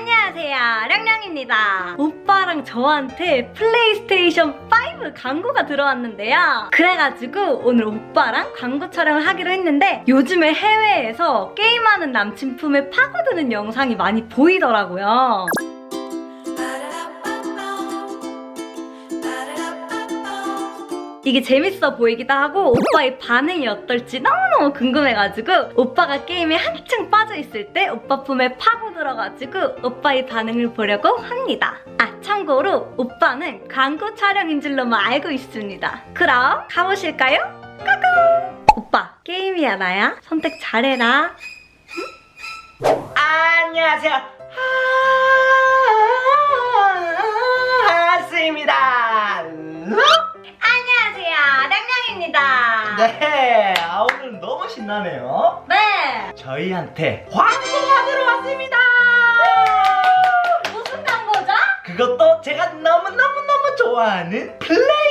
안녕하세요, 량량입니다. 오빠랑 저한테 플레이스테이션 5 광고가 들어왔는데요. 그래가지고 오늘 오빠랑 광고 촬영을 하기로 했는데 요즘에 해외에서 게임하는 남친 품에 파고드는 영상이 많이 보이더라고요. 이게 재밌어 보이기도 하고 오빠의 반응이 어떨지 너무너무 궁금해가지고 오빠가 게임에 한층 빠져있을 때 오빠 품에 파고 들어가지고 오빠의 반응을 보려고 합니다. 아 참고로 오빠는 광고 촬영인 줄로만 알고 있습니다. 그럼 가보실까요? 까꿍! 오빠 게임이야 나야? 선택 잘해라. 안녕하세요. 네, 아, 오늘 너무 신나네요. 네. 저희한테 광고가 들어왔습니다. 무슨 광고죠? 그것도 제가 너무 너무 너무 좋아하는 플레이스테이션 5.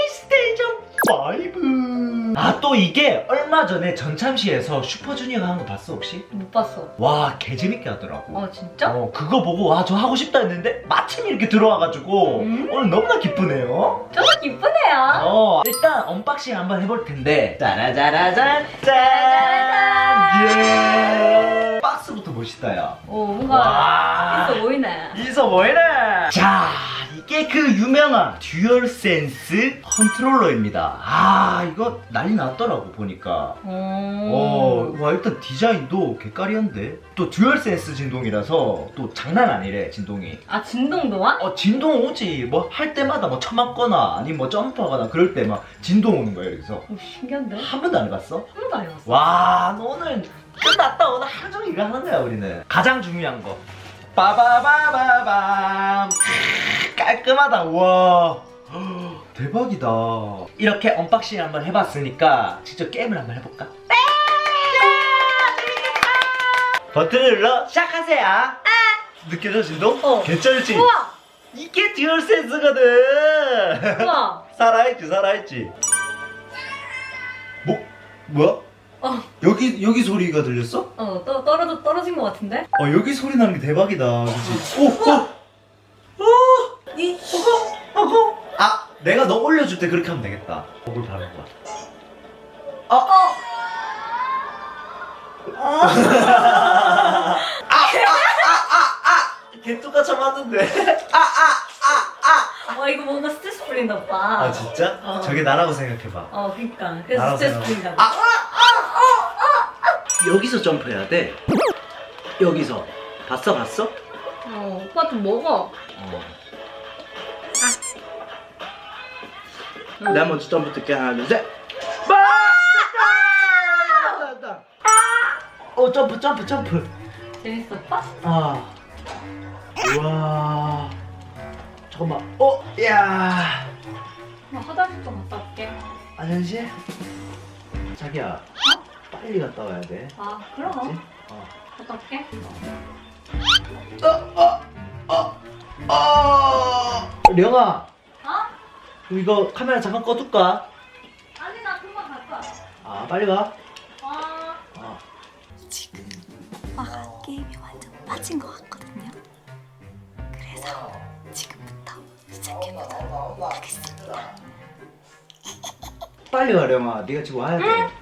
아, 또 이게 얼마 전에 전참시에서 슈퍼주니어가 한 거 봤어, 혹시? 못 봤어. 와, 개재밌게 하더라고. 어 진짜? 어, 그거 보고 와, 저 하고 싶다 했는데 마침 이렇게 들어와가지고 음? 오늘 너무나 기쁘네요. 저도 기쁘네요. 어, 일단 언박싱 한번 해볼 텐데. 짜라짜라짠, 짠! 예! 박스부터 멋있다, 야. 오 뭔가 와. 있어 보이네. 있어 보이네. 자, 이게 그 유명한 듀얼 센스 컨트롤러입니다. 아, 이거 난리 났더라고, 보니까. 어, 와, 일단 디자인도 개까리한데? 또 듀얼 센스 진동이라서 또 장난 아니래, 진동이. 아 진동도 와? 어, 진동 오지. 뭐 할 때마다 뭐 쳐맞거나 아니면 뭐 점프하거나 그럴 때 막 진동 오는 거야, 여기서. 오 신기한데? 한한 번도 안 해봤어? 번도 안 해봤어. 와, 너 오늘 끝났다. 오늘 하루 종일 이거 하는 거야, 우리는. 가장 중요한 거. 빠바바바밤. 깔끔하다. 와. 대박이다. 이렇게 언박싱 한번 해봤으니까 직접 게임을 한번 해볼까? 네! 버튼을 눌러 시작하세요. 느껴져 진동? 어. 개쩔지? 우와 이게 듀얼 센스거든. 우와. 살아있지, 살아있지. 뭐, 뭐야? 어. 여기 여기 소리가 들렸어? 어또 떨어져 떨어진 것 같은데? 어 여기 소리 나는 게 대박이다, 그렇지? 오, 오, 오, 이 어고, 어고. 아, 내가 너 올려줄 때 그렇게 하면 되겠다. 목을 바른 거야. 어, 어. 아, 아, 아, 아, 아. 개뚜까쳐 맞는데. 아, 아, 아, 아. 어 이거 뭔가 스트레스 풀린다 오빠. 아 진짜? 어. 저게 나라고 생각해봐. 어 그니까 그래서 나라고 스트레스 생각해. 풀린다고. 아, 여기서 점프해야 돼. 여기서. 봤어, 봤어? 어 오빠 좀 먹어. 어. 어. 내가 먼저 점프 뜰게 하나 둘 셋. 마! 됐다! 됐다. 어 점프 점프 점프. 재밌어 오빠? 아. 우와. 잠깐만. 어, 야. 나 화장실 좀 갔다 올게. 화장실? 자기야. 빨리 갔다 와야 돼. 아 그럼? 어. 갔다 올게. 어, 어, 어, 어. 령아, 어? 이거 카메라 잠깐 꺼둘까? 아니 나 금방 갈 거야. 아, 빨리 가. 아. 어. 지금 오빠가 게임이 완전 빠진 것 같거든요. 그래서 지금부터 시작해보도록 하겠습니다. 빨리 가, 령아. 네가 지금 와야 돼.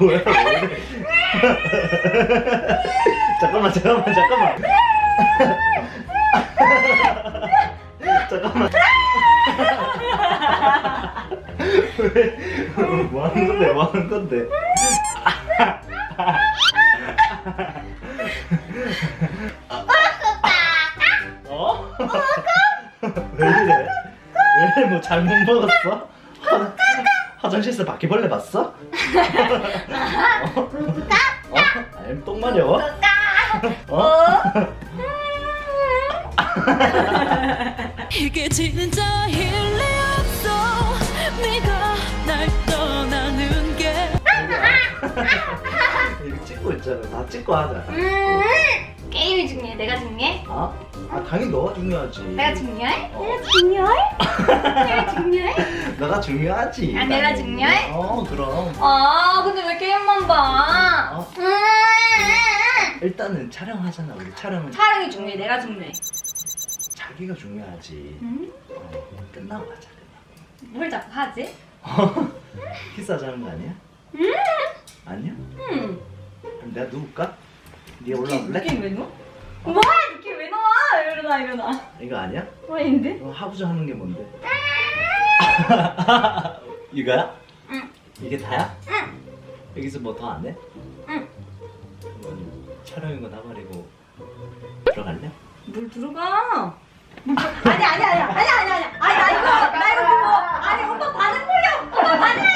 뭐야? 잠깐만, 잠깐만, 잠깐만. 잠깐만. 왜? 뭐 하는 건데, 뭐 하는 건데? 어? 왜 이래? 왜? 뭐 잘못 먹었어? 화, 화장실에서 바퀴벌레 봤어? 어? 어? 아니 똥 마려워? 어? 이게 진짜 일리 없어 네가 날 떠나는 게 이거 찍고 있잖아 다 찍고 하자 음. 게임이 중요해. 내가 중요해? 아? 아 당연히 너가 중요하지 내가 중요해? 어. 내가 중요해? 너가 중요하지. 아, 내가 당연히. 중요해? 어 그럼. 아 근데 왜 게임만 봐? 어? 음. 일단은 촬영하잖아. 우리 촬영은 촬영이 중요해 내가 중요해 자기가 중요하지. 음? 어, 끝나고 하자. 뭘 자꾸 하지? 끝나고. 키스하자는 거 아니야? 음. 아니야? 음. 그럼 내가 누울까? 네 느낌, 올라올래? 느낌 왜 넣어? 뭐야 느낌 왜 넣어? 이러나 이러나 이거 아니야? 뭐인데? 이거 하부자 하는 게 뭔데? 이거야? 응. 이게 다야? 응. 여기서 뭐 더 안 해? 응. 그럼 촬영인 거다 버리고 들어갈래? 물 들어가 물 들어... 아니 아니 아니 아니 아니 아니 아니 나 이거 나 이거 그거 아니 오빠 반응 보려 오빠 반응